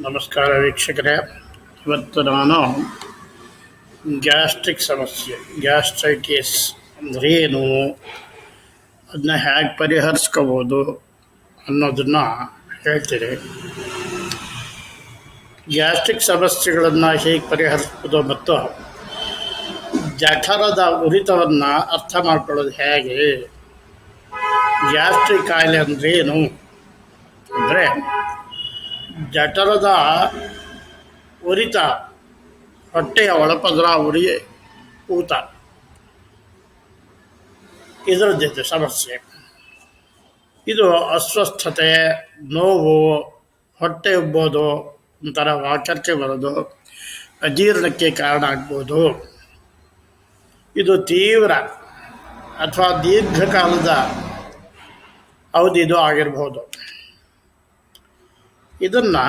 ನಮಸ್ಕಾರ ವೀಕ್ಷಕರೇ. ಇವತ್ತು ನಾನು ಗ್ಯಾಸ್ಟ್ರಿಕ್ ಸಮಸ್ಯೆ, ಗ್ಯಾಸ್ಟ್ರೈಟಿಸ್ ಅಂದರೆ ಏನು? ಅದನ್ನ ಹೇಗೆ ಪರಿಹರಿಸ್ಕೋಬೋದು ಅನ್ನೋದನ್ನು ಹೇಳ್ತೀನಿ. ಗ್ಯಾಸ್ಟ್ರಿಕ್ ಸಮಸ್ಯೆಗಳನ್ನು ಹೇಗೆ ಪರಿಹರಿಸ್ಬೋದು ಮತ್ತು ಜಠರದ ಉರಿತವನ್ನು ಅರ್ಥ ಮಾಡ್ಕೊಳ್ಳೋದು ಹೇಗೆ? ಗ್ಯಾಸ್ಟ್ರಿಕ್ ಕಾಯಿಲೆ ಅಂದರೆ ಏನು? ಅಂದರೆ ಜಠರದ ಉರಿತ ಹೊಟ್ಟೆಯ ಒಳಪದರ ಉರಿ ಊತ. ಇದರದ್ದಿದೆ ಸಮಸ್ಯೆ. ಇದು ಅಸ್ವಸ್ಥತೆ, ನೋವು, ಹೊಟ್ಟೆ ಉಬ್ಬೋದು ಒಂಥರ ವಾಕರ್ಕೆ ಬರೋದು ಅಜೀರ್ಣಕ್ಕೆ ಕಾರಣ ಆಗ್ಬೋದು. ಇದು ತೀವ್ರ ಅಥವಾ ದೀರ್ಘಕಾಲದ ಅವಧಿದು ಆಗಿರ್ಬೋದು. ಇದನ್ನು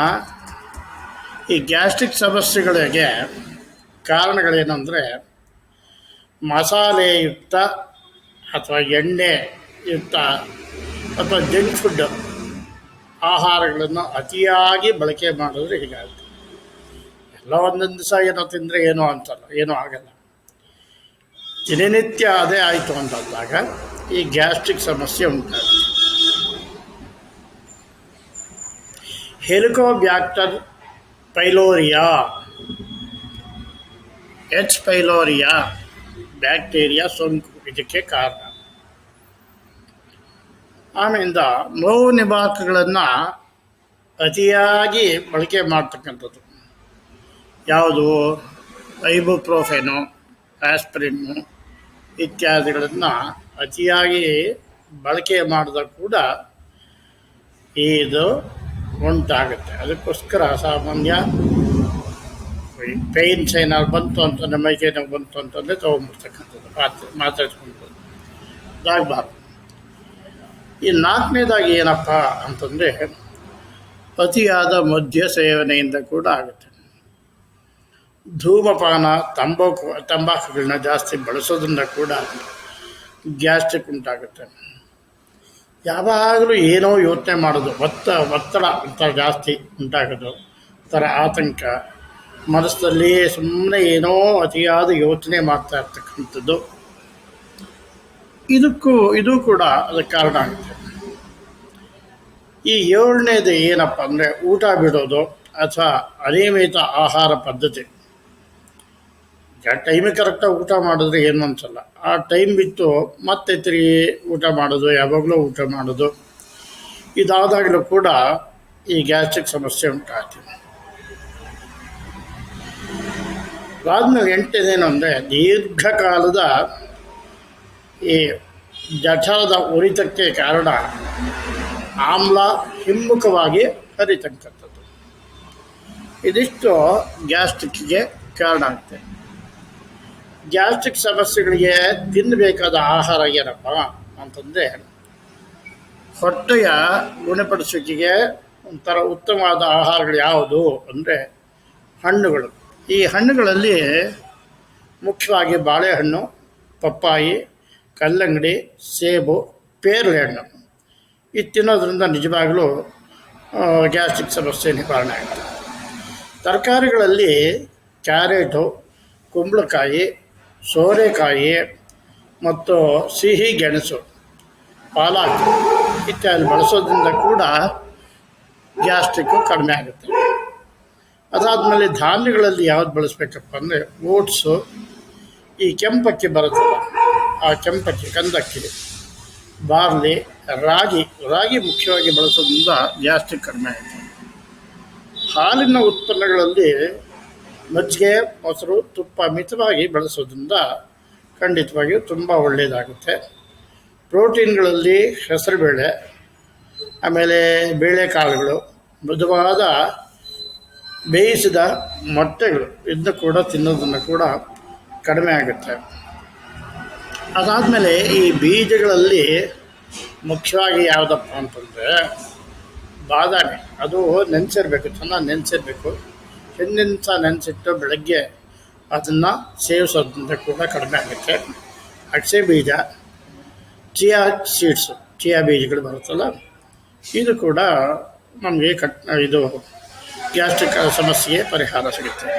ಈ ಗ್ಯಾಸ್ಟ್ರಿಕ್ ಸಮಸ್ಯೆಗಳಿಗೆ ಕಾರಣಗಳೇನೆಂದರೆ ಮಸಾಲೆಯುಕ್ತ ಅಥವಾ ಎಣ್ಣೆಯುಕ್ತ ಅಥವಾ ಜಂಕ್ ಫುಡ್ ಆಹಾರಗಳನ್ನು ಅತಿಯಾಗಿ ಬಳಕೆ ಮಾಡಿದ್ರೆ ಹೀಗಾಗುತ್ತೆ. ಎಲ್ಲ ಒಂದೊಂದು ದಿವಸ ಏನೋ ತಿಂದರೆ ಏನೋ ಅಂತಲ್ಲ, ಏನೂ ಆಗಲ್ಲ. ದಿನನಿತ್ಯ ಅದೇ ಆಯಿತು ಅಂತಂದಾಗ ಈ ಗ್ಯಾಸ್ಟ್ರಿಕ್ ಸಮಸ್ಯೆ ಉಂಟಾಗುತ್ತೆ. ಹೆಲಿಕೋಬ್ಯಾಕ್ಟರ್ ಪೈಲೋರಿಯಾ. ಎಚ್ ಪೈಲೋರಿಯಾ ಬ್ಯಾಕ್ಟೀರಿಯಾ ಸೋಂಕು ಇದಕ್ಕೆ ಕಾರಣ. ಆಮೇಲಿಂದ ನೋವು ನಿವಾರಕಗಳನ್ನು ಅತಿಯಾಗಿ ಬಳಕೆ ಮಾಡ್ತಕ್ಕಂಥದ್ದು. ಯಾವುದು? ಐಬುಪ್ರೋಫೆನು, ಆಸ್ಪ್ರಿನ್ನು ಇತ್ಯಾದಿಗಳನ್ನು ಅತಿಯಾಗಿ ಬಳಕೆ ಮಾಡಿದ ಕೂಡ ಇದು ಉಂಟಾಗುತ್ತೆ ಅದಕ್ಕೋಸ್ಕರ ಸಾಮಾನ್ಯ ಪೇಯ್ನ್ಸ್ ಏನಾದ್ರು ಬಂತು ಅಂತಂದರೆ ಮೈಕೈ ನೋವು ಬಂತು ಅಂತಂದರೆ ತೊಗೊಂಡ್ಬಿಡ್ತಕ್ಕಂಥದ್ದು ಮಾತು ಮಾತಾಡ್ಕೊಂಡು ಇದಾಗಬಾರ್ದು. ಈ ನಾಲ್ಕನೇದಾಗಿ ಏನಪ್ಪ ಅಂತಂದರೆ ಅತಿಯಾದ ಮದ್ಯ ಸೇವನೆಯಿಂದ ಕೂಡ ಆಗುತ್ತೆ. ಧೂಮಪಾನ, ತಂಬಾಕು ತಂಬಾಕುಗಳನ್ನ ಜಾಸ್ತಿ ಬಳಸೋದ್ರಿಂದ ಕೂಡ ಗ್ಯಾಸ್ಟ್ರಿಕ್ ಉಂಟಾಗುತ್ತೆ. ಯಾವಾಗಲೂ ಏನೋ ಯೋಚನೆ ಮಾಡೋದು. ಒತ್ತ, ಒತ್ತಡ ಒಂಥರ ಜಾಸ್ತಿ ಉಂಟಾಗೋದು. ಒಂಥರ ಆತಂಕ. ಮನಸ್ಸಲ್ಲಿ ಸುಮ್ಮನೆ ಏನೋ ಅತಿಯಾದ ಯೋಚನೆ ಮಾಡ್ತಾ ಇರ್ತಕ್ಕಂಥದ್ದು. ಇದಕ್ಕೂ, ಇದು ಕೂಡ ಅದಕ್ಕೆ ಕಾರಣ ಆಗುತ್ತೆ. ಈ ಏಳನೇದು ಏನಪ್ಪ ಅಂದರೆ ಊಟ ಬಿಡೋದು ಅಥವಾ ಅನಿಯಮಿತ ಆಹಾರ ಪದ್ಧತಿ. ಟೈಮಿಗೆ ಕರೆಕ್ಟಾಗಿ ಊಟ ಮಾಡಿದ್ರೆ ಏನು ಅನ್ಸಲ್ಲ ಆ ಟೈಮ್ ಬಿತ್ತು ಮತ್ತೆ ತಿರುಗಿ ಊಟ ಮಾಡೋದು, ಯಾವಾಗಲೂ ಊಟ ಮಾಡೋದು. ಇದಾದಾಗಲೂ ಕೂಡ ಈ ಗ್ಯಾಸ್ಟ್ರಿಕ್ ಸಮಸ್ಯೆ ಉಂಟಾಗ್ತದೆ ಅದಾದ್ಮೇಲೆ ಎಂಟನೇನು ಅಂದರೆ ದೀರ್ಘಕಾಲದ ಈ ಜಠರದ ಉರಿತಕ್ಕೆ ಕಾರಣ ಆಮ್ಲ ಹಿಮ್ಮುಖವಾಗಿ ಹರಿತಕ್ಕಂಥದ್ದು. ಇದಿಷ್ಟು ಗ್ಯಾಸ್ಟ್ರಿಕ್ಗೆ ಕಾರಣ ಆಗುತ್ತೆ ಗ್ಯಾಸ್ಟ್ರಿಕ್ ಸಮಸ್ಯೆಗಳಿಗೆ ತಿನ್ನಬೇಕಾದ ಆಹಾರ ಏನಪ್ಪ ಅಂತಂದರೆ, ಹೊಟ್ಟೆಯ ಗುಣಪಡಿಸುವಿಕೆಗೆ ಒಂಥರ ಉತ್ತಮವಾದ ಆಹಾರಗಳು ಯಾವುದು ಅಂದರೆ ಹಣ್ಣುಗಳು. ಈ ಹಣ್ಣುಗಳಲ್ಲಿ ಮುಖ್ಯವಾಗಿ ಬಾಳೆಹಣ್ಣು, ಪಪ್ಪಾಯಿ, ಕಲ್ಲಂಗಡಿ, ಸೇಬು ಪೇರಳೆ ಹಣ್ಣು ಇದು ತಿನ್ನೋದ್ರಿಂದ ನಿಜವಾಗಲೂ ಗ್ಯಾಸ್ಟ್ರಿಕ್ ಸಮಸ್ಯೆ ನಿವಾರಣೆ ಆಗುತ್ತೆ. ತರಕಾರಿಗಳಲ್ಲಿ ಕ್ಯಾರೆಟು, ಕುಂಬಳಕಾಯಿ ಸೋರೆಕಾಯಿ ಮತ್ತು ಸಿಹಿ ಗೆಣಸು ಪಾಲಕ್ ಇತ್ಯಾದಿ ಬಳಸೋದ್ರಿಂದ ಕೂಡ ಗ್ಯಾಸ್ಟ್ರಿಕ್ಕು ಕಡಿಮೆ ಆಗುತ್ತೆ. ಅದಾದಮೇಲೆ ಧಾನ್ಯಗಳಲ್ಲಿ ಯಾವ್ದು ಬಳಸಬೇಕಪ್ಪ ಅಂದರೆ ಓಟ್ಸು. ಈ ಕೆಂಪಕ್ಕಿ ಬರುತ್ತಲ್ಲ, ಆ ಕೆಂಪಕ್ಕಿ, ಕಂದಕ್ಕಿ, ಬಾರ್ಲಿ, ರಾಗಿ ರಾಗಿ ಮುಖ್ಯವಾಗಿ ಬಳಸೋದ್ರಿಂದ ಗ್ಯಾಸ್ಟ್ರಿಕ್ ಕಡಿಮೆ ಆಗುತ್ತೆ. ಹಾಲಿನ ಉತ್ಪನ್ನಗಳಲ್ಲಿ ಮಜ್ಜಿಗೆ, ಮೊಸರು, ತುಪ್ಪ ಮಿತವಾಗಿ ಬಳಸೋದ್ರಿಂದ ಖಂಡಿತವಾಗಿಯೂ ತುಂಬ ಒಳ್ಳೆಯದಾಗುತ್ತೆ ಪ್ರೋಟೀನ್ಗಳಲ್ಲಿ ಹೆಸರುಬೇಳೆ, ಆಮೇಲೆ ಬೇಳೆಕಾಳುಗಳು, ಮೃದುವಾದ ಬೇಯಿಸಿದ ಮೊಟ್ಟೆಗಳು ಇದನ್ನು ಕೂಡ ತಿನ್ನೋದನ್ನು ಕೂಡ ಕಡಿಮೆ ಆಗುತ್ತೆ. ಅದಾದಮೇಲೆ ಈ ಬೀಜಗಳಲ್ಲಿ ಮುಖ್ಯವಾಗಿ ಯಾವುದಪ್ಪ ಅಂತಂದರೆ, ಬಾದಾಮಿ. ಅದು ನೆನೆಸಿರ್ಬೇಕು, ಚೆನ್ನಾಗಿ ನೆನೆಸಿರ್ಬೇಕು. ಹಿಂದಿನ ನೆನೆಸಿಟ್ಟು ಬೆಳಗ್ಗೆ ಅದನ್ನು ಸೇವಿಸೋದ್ರಿಂದ ಕೂಡ ಕಡಿಮೆ ಆಗುತ್ತೆ. ಅಡಸೆ ಬೀಜ, ಚಿಯಾ ಸೀಡ್ಸು, ಚಿಯಾ ಬೀಜಗಳು ಬರುತ್ತಲ್ಲ, ಇದು ಕೂಡ ನಮಗೆ ಕಟ್, ಇದು ಗ್ಯಾಸ್ಟ್ರಿಕ್ ಸಮಸ್ಯೆಗೆ ಪರಿಹಾರ ಸಿಗುತ್ತೆ.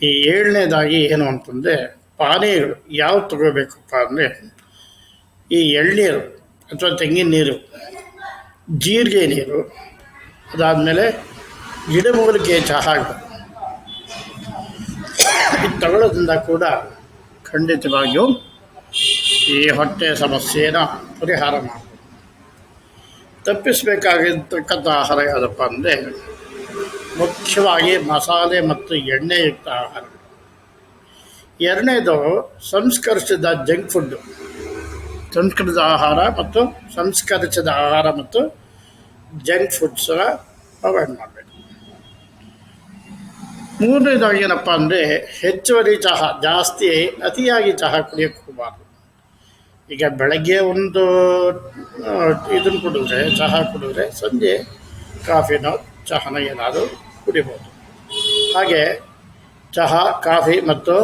ಈ ಏಳನೇದಾಗಿ ಏನು ಅಂತಂದರೆ ಪಾನೀಯಗಳು ಯಾವ್ದು ತಗೋಬೇಕಪ್ಪ ಅಂದರೆ ಈ ಎಳ್ನೀರು ಅಥವಾ ತೆಂಗಿನ ನೀರು, ಜೀರಿಗೆ ನೀರು, ಅದಾದಮೇಲೆ ಗಿಡಮೂಲಿಕೆ ಚಹಾ ತಗೊಳ್ಳೋದ್ರಿಂದ ಕೂಡ ಖಂಡಿತವಾಗಿಯೂ ಈ ಹೊಟ್ಟೆ ಸಮಸ್ಯೆನ ಪರಿಹಾರ ಮಾಡ್ಬೋದು. ತಪ್ಪಿಸಬೇಕಾಗಿರ್ತಕ್ಕಂಥ ಆಹಾರ ಯಾವುದಪ್ಪ ಅಂದರೆ ಮುಖ್ಯವಾಗಿ ಮಸಾಲೆ ಮತ್ತು ಎಣ್ಣೆಯುಕ್ತ ಆಹಾರ. ಎರಡನೇದು ಸಂಸ್ಕರಿಸಿದ ಜಂಕ್ ಫುಡ್ಡು ಸಂಸ್ಕೃತದ ಆಹಾರ ಮತ್ತು ಸಂಸ್ಕರಿಸಿದ ಆಹಾರ ಮತ್ತು ಜಂಕ್ ಫುಡ್ಸನ್ನು ಅವಾಯ್ಡ್ ಮಾಡಬೇಕು ಮೂರನೇದಾಗಿ ಏನಪ್ಪ ಅಂದರೆ ಹೆಚ್ಚುವರಿ ಚಹಾ, ಜಾಸ್ತಿ ಅತಿಯಾಗಿ ಚಹಾ ಕುಡಿಯೋಕ್ಕೆ ಹೋಗಬಾರ್ದು. ಈಗ ಬೆಳಗ್ಗೆ ಒಂದು ಇದನ್ನು ಕುಡಿದ್ರೆ, ಚಹಾ ಕುಡಿದ್ರೆ ಸಂಜೆ ಕಾಫಿನೋ ಚಹಾನ ಏನಾದರೂ ಕುಡಿಬೋದು. ಹಾಗೆ ಚಹಾ, ಕಾಫಿ ಮತ್ತು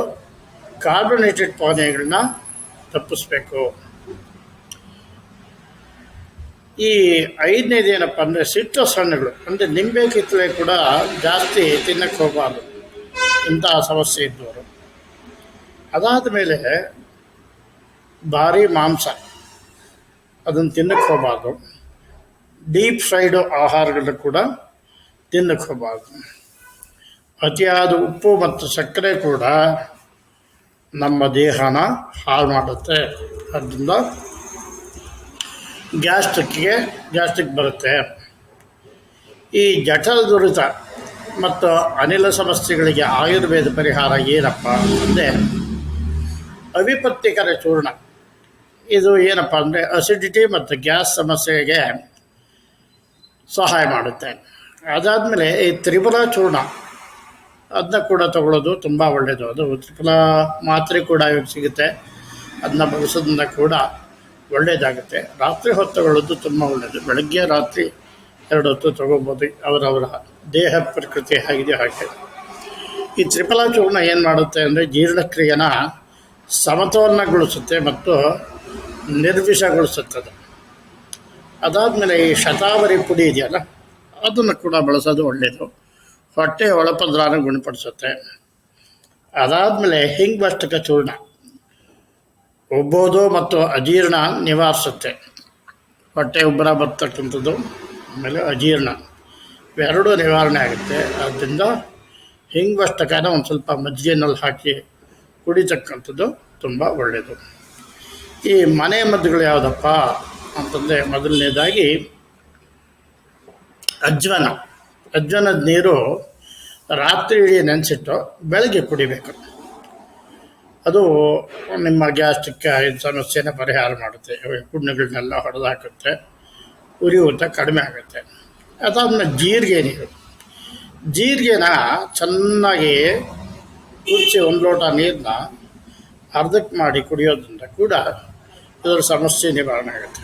ಕಾರ್ಬೊನೇಟೆಡ್ ಪಾನೀಯಗಳನ್ನ ತಪ್ಪಿಸ್ಬೇಕು. ಈ ಐದನೇದು ಏನಪ್ಪ ಅಂದರೆ ಸಿಟ್ರಸ್ ಹಣ್ಣುಗಳು ಅಂದರೆ ನಿಂಬೆ ಕಿತ್ತಲೆ ಕೂಡ ಜಾಸ್ತಿ ತಿನ್ನಕ್ಕೆ ಹೋಗಬಾರ್ದು ಇಂತಹ ಸಮಸ್ಯೆ ಇದ್ದವರು. ಅದಾದ ಮೇಲೆ ಭಾರಿ ಮಾಂಸ, ಅದನ್ನು ತಿನ್ನಕ್ಕೆ ಹೋಗಬಾರ್ದು. ಡೀಪ್ ಫ್ರೈಡು ಆಹಾರಗಳನ್ನ ಕೂಡ ತಿನ್ನಕ್ಕೆ ಹೋಗಬಾರ್ದು. ಅತಿಯಾದ ಉಪ್ಪು ಮತ್ತು ಸಕ್ಕರೆ ಕೂಡ ನಮ್ಮ ದೇಹನ ಹಾಳು ಮಾಡುತ್ತೆ. ಅದರಿಂದ ಗ್ಯಾಸ್ಟ್ರಿಕ್ಗೆ ಗ್ಯಾಸ್ಟ್ರಿಕ್ ಬರುತ್ತೆ. ಈ ಜಠರ ದುರಿತ ಮತ್ತು ಅನಿಲ ಸಮಸ್ಯೆಗಳಿಗೆ ಆಯುರ್ವೇದ ಪರಿಹಾರ ಏನಪ್ಪ ಅಂದರೆ ಅವಿಪತ್ತಿಕರ ಚೂರ್ಣ. ಇದು ಏನಪ್ಪ ಅಂದರೆ ಅಸಿಡಿಟಿ ಮತ್ತು ಗ್ಯಾಸ್ ಸಮಸ್ಯೆಗೆ ಸಹಾಯ ಮಾಡುತ್ತೆ. ಅದಾದಮೇಲೆ ಈ ತ್ರಿಫಲ ಚೂರ್ಣ. ಅದನ್ನ ಕೂಡ ತಗೊಳ್ಳೋದು ತುಂಬ ಒಳ್ಳೆಯದು ಅದು ತ್ರಿಫಲ ಮಾತ್ರೆ ಕೂಡ ಸಿಗುತ್ತೆ. ಅದನ್ನ ಬಳಸೋದ್ರಿಂದ ಕೂಡ ಒಳ್ಳೆಯದಾಗುತ್ತೆ ರಾತ್ರಿ ಹೊತ್ತು ತಗೊಳ್ಳೋದು ತುಂಬ ಒಳ್ಳೆಯದು ಬೆಳಗ್ಗೆ ರಾತ್ರಿ ಎರಡು ಹೊತ್ತು ತಗೋಬೋದು. ಅವರವರ ದೇಹ ಪ್ರಕೃತಿ ಹೇಗಿದೆ ಹಾಗೆ. ಈ ತ್ರಿಫಲ ಚೂರ್ಣ ಏನು ಮಾಡುತ್ತೆ ಅಂದರೆ ಜೀರ್ಣಕ್ರಿಯೆನ ಸಮತೋಲನಗೊಳಿಸುತ್ತೆ ಮತ್ತು ನಿರ್ವಿಷಗೊಳಿಸುತ್ತದೆ. ಅದಾದಮೇಲೆ ಈ ಶತಾವರಿ ಪುಡಿ ಇದೆಯಲ್ಲ, ಅದನ್ನು ಕೂಡ ಬಳಸೋದು ಒಳ್ಳೆಯದು ಹೊಟ್ಟೆ ಒಳಪದ್ರಾನ ಗುಣಪಡಿಸುತ್ತೆ. ಅದಾದಮೇಲೆ ಹಿಂಗ್ಬಷ್ಟಕ ಚೂರ್ಣ. ಉಬ್ಬೋದು ಮತ್ತು ಅಜೀರ್ಣ ನಿವಾರಿಸುತ್ತೆ ಹೊಟ್ಟೆ ಉಬ್ಬರ ಬರ್ತಕ್ಕಂಥದ್ದು, ಆಮೇಲೆ ಅಜೀರ್ಣ. ಇವೆರಡೂ ನಿವಾರಣೆ ಆಗುತ್ತೆ. ಆದ್ದರಿಂದ ಹಿಂಗ್ವಷ್ಟಕನ ಒಂದು ಸ್ವಲ್ಪ ಮಜ್ಜಿಗೆನಲ್ಲಿ ಹಾಕಿ ಕುಡಿತಕ್ಕಂಥದ್ದು ತುಂಬ ಒಳ್ಳೆಯದು. ಈ ಮನೆ ಮದ್ದುಗಳು ಯಾವುದಪ್ಪ ಅಂತಂದರೆ ಮೊದಲನೇದಾಗಿ ಅಜ್ವನ. ಅಜ್ವನದ ನೀರು ರಾತ್ರಿ ಇಡೀ ನೆನೆಸಿಟ್ಟು ಬೆಳಗ್ಗೆ ಕುಡಿಬೇಕು. ಅದು ನಿಮ್ಮ ಗ್ಯಾಸ್ಟ್ರಿಕ್ ಸಮಸ್ಯೆನ ಪರಿಹಾರ ಮಾಡುತ್ತೆ. ಹುಣ್ಣುಗಳನ್ನೆಲ್ಲ ಹೊಡೆದು ಹಾಕುತ್ತೆ ಉರಿಯೂತ ಕಡಿಮೆ ಆಗುತ್ತೆ. ಅದಾದ್ಮೇಲೆ ಜೀರಿಗೆ ನೀರು. ಜೀರಿಗೆನ ಚೆನ್ನಾಗಿ ಕುದಿಸಿ ಒಂದು ಲೋಟ ನೀರನ್ನ ಅರ್ಧಕ್ಕೆ ಮಾಡಿ ಕುಡಿಯೋದ್ರಿಂದ ಕೂಡ ಇದರ ಸಮಸ್ಯೆ ನಿವಾರಣೆ ಆಗುತ್ತೆ.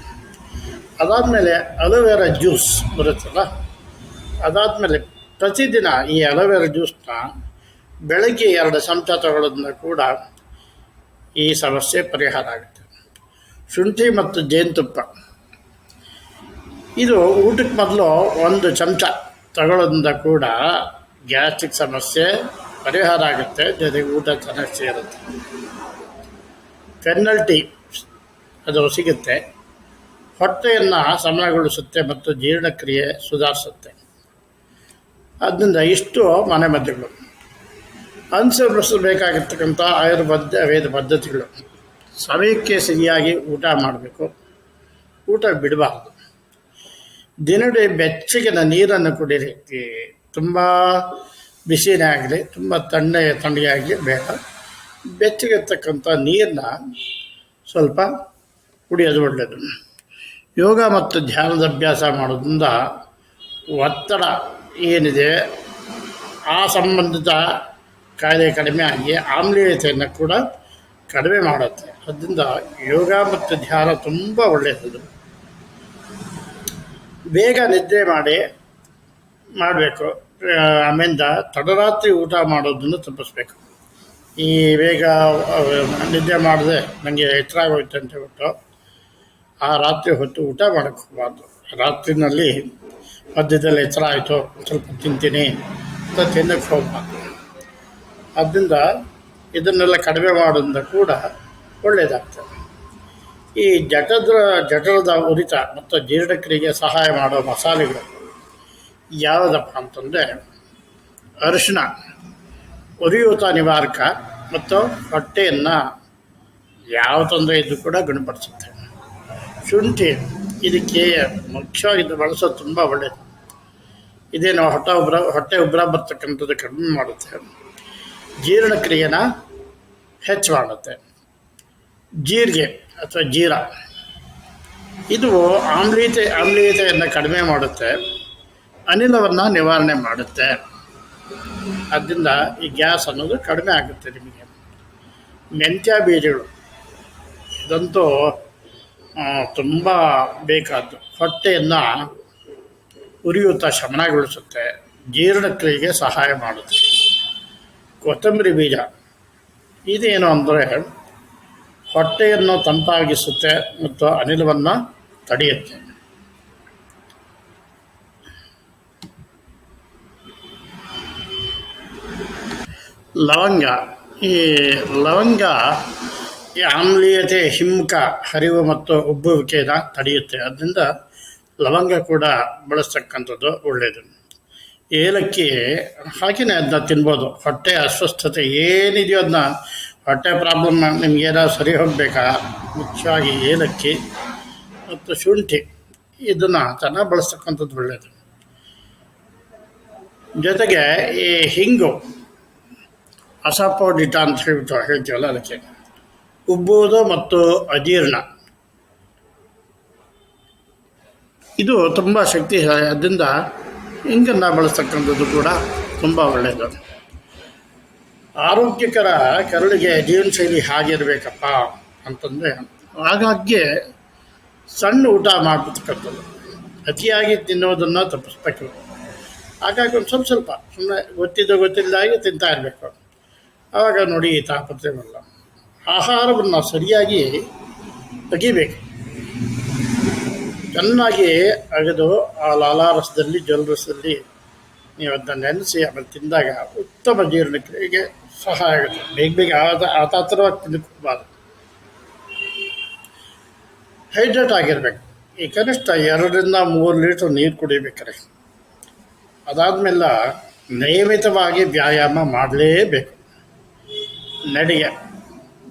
ಅದಾದಮೇಲೆ ಅಲೋವೆರಾ ಜ್ಯೂಸ್ ಬರುತ್ತಲ್ಲ, ಅದಾದಮೇಲೆ ಪ್ರತಿದಿನ ಈ ಅಲೋವೆರಾ ಜ್ಯೂಸ್ನ ಬೆಳಗ್ಗೆ ಎರಡು ಚಮಚ ತಗೊಳ್ಳೋದನ್ನ ಕೂಡ ಈ ಸಮಸ್ಯೆ ಪರಿಹಾರ ಆಗುತ್ತೆ. ಶುಂಠಿ ಮತ್ತು ಜೇನುತುಪ್ಪ. ಇದು ಊಟಕ್ಕೆ ಮೊದಲು ಒಂದು ಚಮಚ ತಗೊಳ್ಳೋದ್ರಿಂದ ಕೂಡ ಗ್ಯಾಸ್ಟ್ರಿಕ್ ಸಮಸ್ಯೆ ಪರಿಹಾರ ಆಗುತ್ತೆ, ಜೊತೆಗೆ ಊಟ ಚೆನ್ನಾಗಿ ಸೇರುತ್ತೆ ಟೀ ಅದು ಸಿಗುತ್ತೆ. ಹೊಟ್ಟೆಯನ್ನು ಸಮನಗೊಳಿಸುತ್ತೆ ಮತ್ತು ಜೀರ್ಣಕ್ರಿಯೆ ಸುಧಾರಿಸುತ್ತೆ. ಅದರಿಂದ ಇಷ್ಟು ಮನೆಮದ್ದುಗಳು ಅನುಸರಿಸಬೇಕಾಗಿರ್ತಕ್ಕಂಥ ಆಯುರ್ವೇದ ವೇದ ಪದ್ಧತಿಗಳು. ಸಮಯಕ್ಕೆ ಸರಿಯಾಗಿ ಊಟ ಮಾಡಬೇಕು. ಊಟ ಬಿಡಬಾರ್ದು. ದಿನಡಿ ಬೆಚ್ಚಗಿನ ನೀರನ್ನು ಕುಡಿಯಲಿಕ್ಕೆ ತುಂಬ ಬಿಸಿನೇ ಆಗಲಿ ತುಂಬ ತಣ್ಣೆ ತಣ್ಣಗೆ ಆಗಲಿ ಬೇಡ. ಬೆಚ್ಚಗಿರ್ತಕ್ಕಂಥ ನೀರನ್ನ ಸ್ವಲ್ಪ ಕುಡಿಯೋದು ಒಳ್ಳೆಯದು ಯೋಗ ಮತ್ತು ಧ್ಯಾನದ ಅಭ್ಯಾಸ ಮಾಡೋದ್ರಿಂದ ಒತ್ತಡ ಏನಿದೆ, ಆ ಸಂಬಂಧಿತ ಕಾಯಿಲೆ ಕಡಿಮೆ ಆಗಿ ಆಮ್ಲೀಯತೆಯನ್ನು ಕೂಡ ಕಡಿಮೆ ಮಾಡುತ್ತೆ. ಅದರಿಂದ ಯೋಗ ಮತ್ತು ಧ್ಯಾನ ತುಂಬ ಒಳ್ಳೆಯದು. ಬೇಗ ನಿದ್ರೆ ಮಾಡಿ ಮಾಡಬೇಕು. ಆಮೇಲೆ ತಡರಾತ್ರಿ ಊಟ ಮಾಡೋದನ್ನು ತಪ್ಪಿಸ್ಬೇಕು. ಈ ಬೇಗ ನಿದ್ದೆ ಮಾಡಿದೆ ನನಗೆ ಎತ್ತರ ಆಗೋಯ್ತು ಅಂತ ಹೇಳ್ಬಿಟ್ಟು ಆ ರಾತ್ರಿ ಹೊತ್ತು ಊಟ ಮಾಡೋಕ್ಕೆ ಹೋಗಬಾರ್ದು. ರಾತ್ರಿನಲ್ಲಿ ಮಧ್ಯದಲ್ಲಿ ಎಚ್ಚರ ಆಯಿತು, ಸ್ವಲ್ಪ ತಿಂತೀನಿ ಅಂತ ತಿನ್ನಕ್ಕೆ ಹೋಗ್ಬಾರ್ದು. ಆದ್ದರಿಂದ ಇದನ್ನೆಲ್ಲ ಕಡಿಮೆ ಮಾಡೋದ್ರಿಂದ ಕೂಡ ಒಳ್ಳೆಯದಾಗ್ತದೆ ಈ ಜಠದ ಜಠರದ ಉರಿತ ಮತ್ತು ಜೀರ್ಣಕ್ರಿಯೆಗೆ ಸಹಾಯ ಮಾಡೋ ಮಸಾಲೆಗಳು ಯಾವುದಪ್ಪ ಅಂತಂದರೆ ಅರಿಶಿನ ಉರಿಯೂತ ನಿವಾರಕ ಮತ್ತು ಹೊಟ್ಟೆಯನ್ನು ಯಾವ ತೊಂದರೆ ಇದ್ದು ಕೂಡ ಗುಣಪಡಿಸುತ್ತೆ. ಶುಂಠಿ ಇದಕ್ಕೆ ಮುಖ್ಯವಾಗಿ ಇದು ಬಳಸೋದು ತುಂಬ ಒಳ್ಳೆಯದು ಇದೇನು ಹೊಟ್ಟೆ ಉಬ್ರ ಹೊಟ್ಟೆ ಉಬ್ರ ಬರ್ತಕ್ಕಂಥದ್ದು ಕಡಿಮೆ ಮಾಡುತ್ತೆ. ಜೀರ್ಣಕ್ರಿಯೆನ ಹೆಚ್ಚು ಮಾಡುತ್ತೆ ಜೀರಿಗೆ ಅಥವಾ ಜೀರ. ಇದು ಆಮ್ಲೀಯತೆ, ಆಮ್ಲೀಯತೆಯನ್ನು ಕಡಿಮೆ ಮಾಡುತ್ತೆ, ಅನಿಲವನ್ನು ನಿವಾರಣೆ ಮಾಡುತ್ತೆ. ಆದ್ದರಿಂದ ಈ ಗ್ಯಾಸ್ ಅನ್ನೋದು ಕಡಿಮೆ ಆಗುತ್ತೆ ನಿಮಗೆ. ಮೆಂತ್ಯ, ಬೀಜಗಳು, ಇದಂತೂ ತುಂಬ ಬೇಕಾದ್ದು. ಹೊಟ್ಟೆಯನ್ನು ಉರಿಯುತ್ತಾ ಶಮನಗೊಳಿಸುತ್ತೆ, ಜೀರ್ಣಕ್ರಿಯೆಗೆ ಸಹಾಯ ಮಾಡುತ್ತೆ. ಕೊತ್ತಂಬರಿ ಬೀಜ. ಇದೇನು ಅಂದರೆ ಹೊಟ್ಟೆಯನ್ನು ತಂಪಾಗಿಸುತ್ತೆ ಮತ್ತು ಅನಿಲವನ್ನು ತಡೆಯುತ್ತೆ. ಲವಂಗ. ಈ ಲವಂಗ ಈ ಆಮ್ಲೀಯತೆ ಹಿಮ್ಮುಖ ಹರಿವು ಮತ್ತು ಉಬ್ಬುವಿಕೆನ ತಡೆಯುತ್ತೆ. ಅದರಿಂದ ಲವಂಗ ಕೂಡ ಬಳಸ್ತಕ್ಕಂಥದ್ದು ಒಳ್ಳೆಯದು ಏಲಕ್ಕಿ ಹಾಕಿನೇ ಅದನ್ನ ತಿನ್ಬೋದು. ಹೊಟ್ಟೆ ಅಸ್ವಸ್ಥತೆ ಏನಿದೆಯೋ ಅದನ್ನ ಹೊಟ್ಟೆ ಪ್ರಾಬ್ಲಮ್ ನಿಮಗೇನಾದ್ರು ಸರಿ ಹೋಗಬೇಕಾ? ಮುಖ್ಯವಾಗಿ ಏಲಕ್ಕಿ ಮತ್ತು ಶುಂಠಿ. ಇದನ್ನು ಚೆನ್ನಾಗಿ ಬಳಸ್ತಕ್ಕಂಥದ್ದು ಒಳ್ಳೆಯದು ಜೊತೆಗೆ ಈ ಹಿಂಗು, ಅಸಪೋಡಿಟ ಅಂತ ಹೇಳ್ಬಿಟ್ಟು ಹೇಳ್ತೀವಲ್ಲ ಅದಕ್ಕೆ. ಉಬ್ಬುವುದು ಮತ್ತು ಅಜೀರ್ಣ. ಇದು ತುಂಬ ಶಕ್ತಿ ಅದರಿಂದ ಹಿಂಗನ್ನು ಬಳಸ್ತಕ್ಕಂಥದ್ದು ಕೂಡ ತುಂಬ ಒಳ್ಳೆಯದು ಆರೋಗ್ಯಕರ ಕರಳಿಗೆ ಜೀವನ ಶೈಲಿ ಹಾಗಿರಬೇಕಪ್ಪ ಅಂತಂದರೆ ಆಗಾಗ್ಗೆ ಸಣ್ಣ ಊಟ ಮಾಡ್ಬಿಡ್ತಕ್ಕಂಥದ್ದು ಅತಿಯಾಗಿ ತಿನ್ನೋದನ್ನು ತಪ್ಪಿಸ್ಬೇಕು. ಹಾಗಾಗಿ ಒಂದು ಸ್ವಲ್ಪ ಸ್ವಲ್ಪ ಸುಮ್ಮನೆ ಗೊತ್ತಿದ್ದು ಗೊತ್ತಿಲ್ಲದಾಗಿ ತಿಂತಾ ಇರಬೇಕು. ಆವಾಗ ನೋಡಿ ಈ ತಾಪತ್ರೆಯಲ್ಲ ಆಹಾರವನ್ನು ಸರಿಯಾಗಿ ತೆಗಿಬೇಕು. ಚೆನ್ನಾಗಿ ಅಗೆದು ಆ ಲಾಲಾರಸದಲ್ಲಿ ಜಲರಸದಲ್ಲಿ ನೀವು ಅದನ್ನ ನೆನೆಸಿ ಆಮೇಲೆ ತಿಂದಾಗ ಉತ್ತಮ ಜೀರ್ಣಕ್ರಿಯೆಗೆ ಸಹಾಯ ಆಗುತ್ತೆ. ಬೇಗ ಬೇಗ ಆತಾತ್ರವಾಗಿ ತಿಂದುಕೋಬಾರ್ದು ಹೈಡ್ರೇಟ್ ಆಗಿರಬೇಕು. ಈ ಕನಿಷ್ಠ ಎರಡರಿಂದ ಮೂರು ಲೀಟ್ರ್ ನೀರು ಕುಡಿಬೇಕಾರೆ. ಅದಾದಮೇಲೆ ನಿಯಮಿತವಾಗಿ ವ್ಯಾಯಾಮ ಮಾಡಲೇಬೇಕು. ನಡಿಗೆ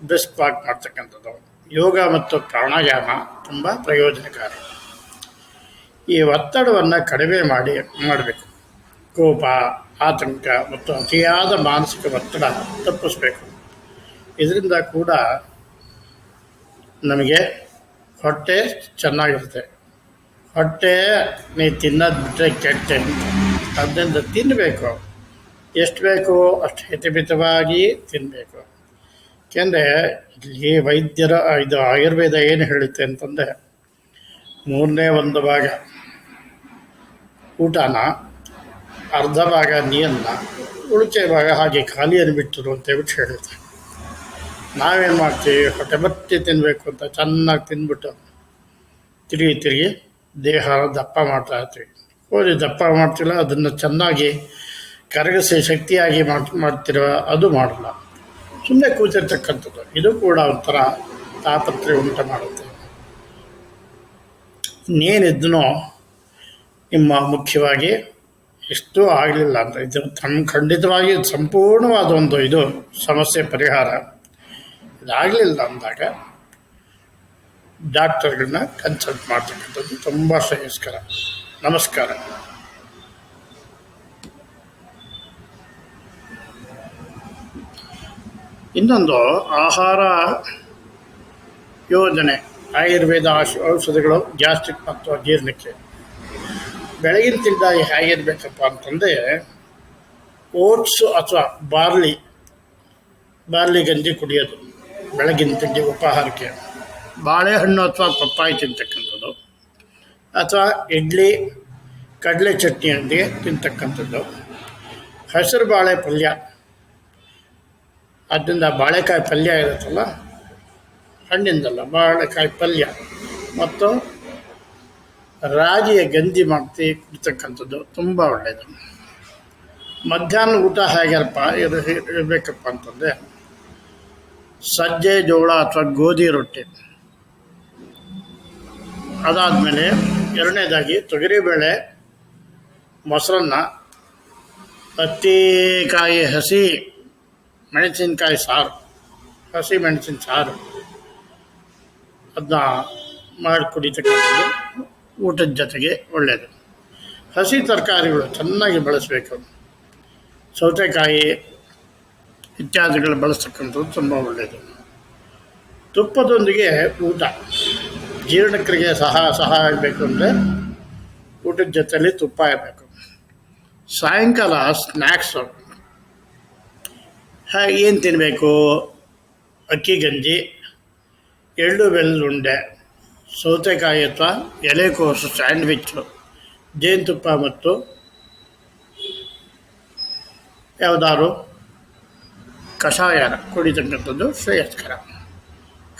ಬೆಸ್ಟ್ ಪಾಕ್ ಮಾಡ್ತಕ್ಕಂಥದ್ದು. ಯೋಗ ಮತ್ತು ಪ್ರಾಣಾಯಾಮ ತುಂಬ ಪ್ರಯೋಜನಕಾರಿ. ಈ ಒತ್ತಡವನ್ನು ಕಡಿಮೆ ಮಾಡಿ ಮಾಡಬೇಕು. ಕೋಪ, ಆತಂಕ ಮತ್ತು ಅತಿಯಾದ ಮಾನಸಿಕ ಒತ್ತಡ ತಪ್ಪಿಸ್ಬೇಕು. ಇದರಿಂದ ಕೂಡ ನಮಗೆ ಹೊಟ್ಟೆ ಚೆನ್ನಾಗಿರುತ್ತೆ. ಹೊಟ್ಟೆ ನೀ ತಿನ್ನೋದು ಬಿಟ್ಟರೆ ಕೆಟ್ಟೆ ಅದರಿಂದ ತಿನ್ನಬೇಕು ಎಷ್ಟು ಬೇಕು? ಅಷ್ಟು ಹಿತಮಿತವಾಗಿ ತಿನ್ನಬೇಕು ಏಕೆಂದರೆ ಇಲ್ಲಿ ವೈದ್ಯರ ಇದು ಆಯುರ್ವೇದ ಏನು ಹೇಳುತ್ತೆ ಅಂತಂದರೆ ಮೂರನೇ ಒಂದು ಭಾಗ. ಊಟನ, ಅರ್ಧ ಭಾಗ ನೀರನ್ನ ಉಳಿಕೆ ಭಾಗ ಹಾಗೆ ಖಾಲಿಯನ್ನು ಬಿಟ್ಟರು ಅಂತ ಹೇಳ್ಬಿಟ್ಟು ಹೇಳುತ್ತೆ ನಾವೇನು ಮಾಡ್ತೀವಿ? ಹೊಟ್ಟೆ ಬತ್ತಿ ತಿನ್ನಬೇಕು ಅಂತ ಚೆನ್ನಾಗಿ ತಿಂದ್ಬಿಟ್ಟು ತಿರುಗಿ ತಿರುಗಿ ದೇಹ ದಪ್ಪ ಮಾಡ್ತಾ ಇರ್ತೀವಿ. ಹೋಗಿ ದಪ್ಪ ಮಾಡ್ತಿಲ್ಲ, ಅದನ್ನು ಚೆನ್ನಾಗಿ ಕರಗಿಸಿ ಶಕ್ತಿಯಾಗಿ ಮಾಡಿ ಮಾಡ್ತಿರುವ ಅದು ಮಾಡಲ್ಲ. ಸುಮ್ಮನೆ ಕೂತಿರ್ತಕ್ಕಂಥದ್ದು. ಇದು ಕೂಡ ಒಂಥರ ತಾಪತ್ರೆ ಉಂಟು ಮಾಡುತ್ತೆ. ಇನ್ನೇನಿದ್ದನೋ ನಿಮ್ಮ ಮುಖ್ಯವಾಗಿ ಇಷ್ಟು ಆಗಲಿಲ್ಲ ಅಂತ. ಇದು ತಮ್ಮ ಖಂಡಿತವಾಗಿ ಸಂಪೂರ್ಣವಾದ ಒಂದು ಇದು ಸಮಸ್ಯೆ ಪರಿಹಾರ. ಇದಾಗಲಿಲ್ಲ ಅಂದಾಗ ಡಾಕ್ಟರ್ಗಳನ್ನ ಕನ್ಸಲ್ಟ್ ಮಾಡ್ತಕ್ಕಂಥದ್ದು ತುಂಬ ಶ್ರೇಯಸ್ಕರ ನಮಸ್ಕಾರ. ಇನ್ನೊಂದು ಆಹಾರ ಯೋಜನೆ, ಆಯುರ್ವೇದ ಔಷ- ಔಷಧಿಗಳು, ಗ್ಯಾಸ್ಟ್ರಿಕ್ ಮತ್ತು ಜೀರ್ಣಕ್ಕೆ. ಬೆಳಗಿನ ತಿಂಡಿ ಹೇಗಿರ್ಬೇಕಪ್ಪ ಅಂತಂದರೆ, ಓಟ್ಸು ಅಥವಾ ಬಾರ್ಲಿ ಬಾರ್ಲಿ ಗಂಜಿ ಕುಡಿಯೋದು, ಬೆಳಗಿನ ತಿಂಡಿ ಉಪಹಾರಕ್ಕೆ. ಬಾಳೆಹಣ್ಣು ಅಥವಾ ಪಪ್ಪಾಯಿ ತಿಂತಕ್ಕಂಥದ್ದು, ಅಥವಾ ಇಡ್ಲಿ, ಕಡಲೆ ಚಟ್ನಿಯೊಂದಿಗೆ ತಿಂತಕ್ಕಂಥದ್ದು. ಹಸಿರು ಬಾಳೆ ಪಲ್ಯ, ಅದರಿಂದ ಬಾಳೆಕಾಯಿ ಪಲ್ಯ ಇರುತ್ತಲ್ಲ, ಹಣ್ಣಿಂದಲ್ಲ, ಬಾಳೆಕಾಯಿ ಪಲ್ಯ. ಮತ್ತು ರಾಗಿಯ ಗಂಜಿ ಮಾಡ್ತಿ ಕುಡಿತಕ್ಕಂಥದ್ದು ತುಂಬ ಒಳ್ಳೆಯದು ಮಧ್ಯಾಹ್ನ ಊಟ ಹೇಗಪ್ಪ ಇರು ಇರಬೇಕಪ್ಪ ಅಂತಂದರೆ, ಸಜ್ಜೆ, ಜೋಳ ಅಥವಾ ಗೋಧಿ ರೊಟ್ಟಿ. ಅದಾದಮೇಲೆ ಎರಡನೇದಾಗಿ ತೊಗರಿಬೇಳೆ, ಮೊಸರನ್ನ, ಹತ್ತಿಕಾಯಿ ಹಸಿ, ಮೆಣಸಿನಕಾಯಿ ಸಾರು, ಹಸಿ ಮೆಣಸಿನ ಸಾರು. ಅದನ್ನ ಮಾಡಿ ಕುಡಿತಕ್ಕಂಥದ್ದು ಊಟದ ಜೊತೆಗೆ ಒಳ್ಳೆಯದು ಹಸಿ ತರಕಾರಿಗಳು ಚೆನ್ನಾಗಿ ಬಳಸಬೇಕು. ಸೌತೆಕಾಯಿ ಇತ್ಯಾದಿಗಳು ಬಳಸ್ತಕ್ಕಂಥದ್ದು ತುಂಬ ಒಳ್ಳೆಯದು ತುಪ್ಪದೊಂದಿಗೆ ಊಟ. ಜೀರ್ಣಕ್ರಿಯೆ ಸಹ ಸಹಾಯ ಆಗಬೇಕು ಅಂದರೆ ಊಟದ ಜೊತೆಯಲ್ಲಿ ತುಪ್ಪ ಇರಬೇಕು. ಸಾಯಂಕಾಲ ಸ್ನ್ಯಾಕ್ಸು ಏನು ತಿನ್ನಬೇಕು ಅಕ್ಕಿ ಗಂಜಿ, ಎಳ್ಳು ಬೆಳ್ಳುಂಡೆ ಸೌತೆಕಾಯಿ ಅಥವಾ ಎಲೆಕೋಸು ಸ್ಯಾಂಡ್ವಿಚ್ಚು ಜೇನುತುಪ್ಪ ಮತ್ತು ಯಾವುದಾದ್ರು ಕಷಾಯ ಕುಡಿತಕ್ಕಂಥದ್ದು ಶ್ರೇಯಸ್ಕರ.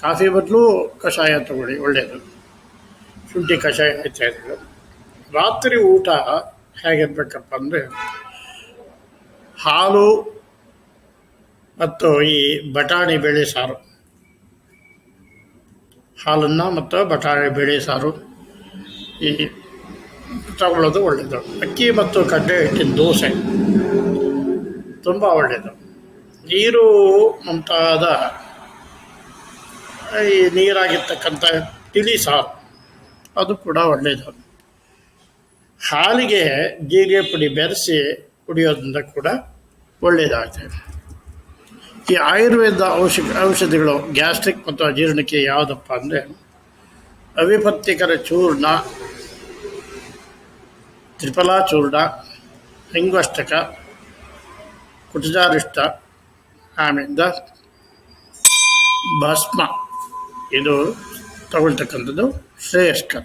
ಕಾಫಿ ಬದಲು ಕಷಾಯ ತಗೊಳ್ಳಿ ಒಳ್ಳೆಯದು ಶುಂಠಿ ಕಷಾಯ ಇತ್ಯಾದಿಗಳು ರಾತ್ರಿ ಊಟ ಹೇಗಿರ್ಬೇಕಪ್ಪ ಅಂದರೆ ಹಾಲು ಮತ್ತು ಈ ಬಟಾಣಿ ಬೇಳೆ ಸಾರು. ಹಾಲನ್ನು ಮತ್ತು ಬಟಾಣಿ, ಬೇಳೆ, ಸಾರು ಈ ತಗೊಳ್ಳೋದು ಒಳ್ಳೆಯದು ಅಕ್ಕಿ ಮತ್ತು ಕಡ್ಡೆ ಹಿಟ್ಟಿನ ದೋಸೆ ತುಂಬ ಒಳ್ಳೆಯದು ನೀರು ಮುಂತಾದ ಈ ನೀರಾಗಿರ್ತಕ್ಕಂಥ ತಿಳಿ ಸಾರು, ಅದು ಕೂಡ ಒಳ್ಳೆಯದು ಹಾಲಿಗೆ ಜೀರಿಗೆ ಪುಡಿ ಬೆರೆಸಿ ಕುಡಿಯೋದ್ರಿಂದ ಕೂಡ ಒಳ್ಳೆಯದಾಗ್ತದೆ ಈ ಆಯುರ್ವೇದ ಔಷಧ, ಔಷಧಿಗಳು, ಗ್ಯಾಸ್ಟ್ರಿಕ್ ಮತ್ತು ಅಜೀರ್ಣಕ್ಕೆ ಯಾವುದಪ್ಪ ಅಂದರೆ ಅವಿಪತ್ತಿಕರ ಚೂರ್ಣ ತ್ರಿಫಲಾ ಚೂರ್ಣ ಹಿಂಗಷ್ಟಕ ಕುಟಜಾರಿಷ್ಟ ಆಮೇಲೆ ಭಸ್ಮ. ಇದು ತಗೊಳ್ತಕ್ಕಂಥದ್ದು ಶ್ರೇಯಸ್ಕರ.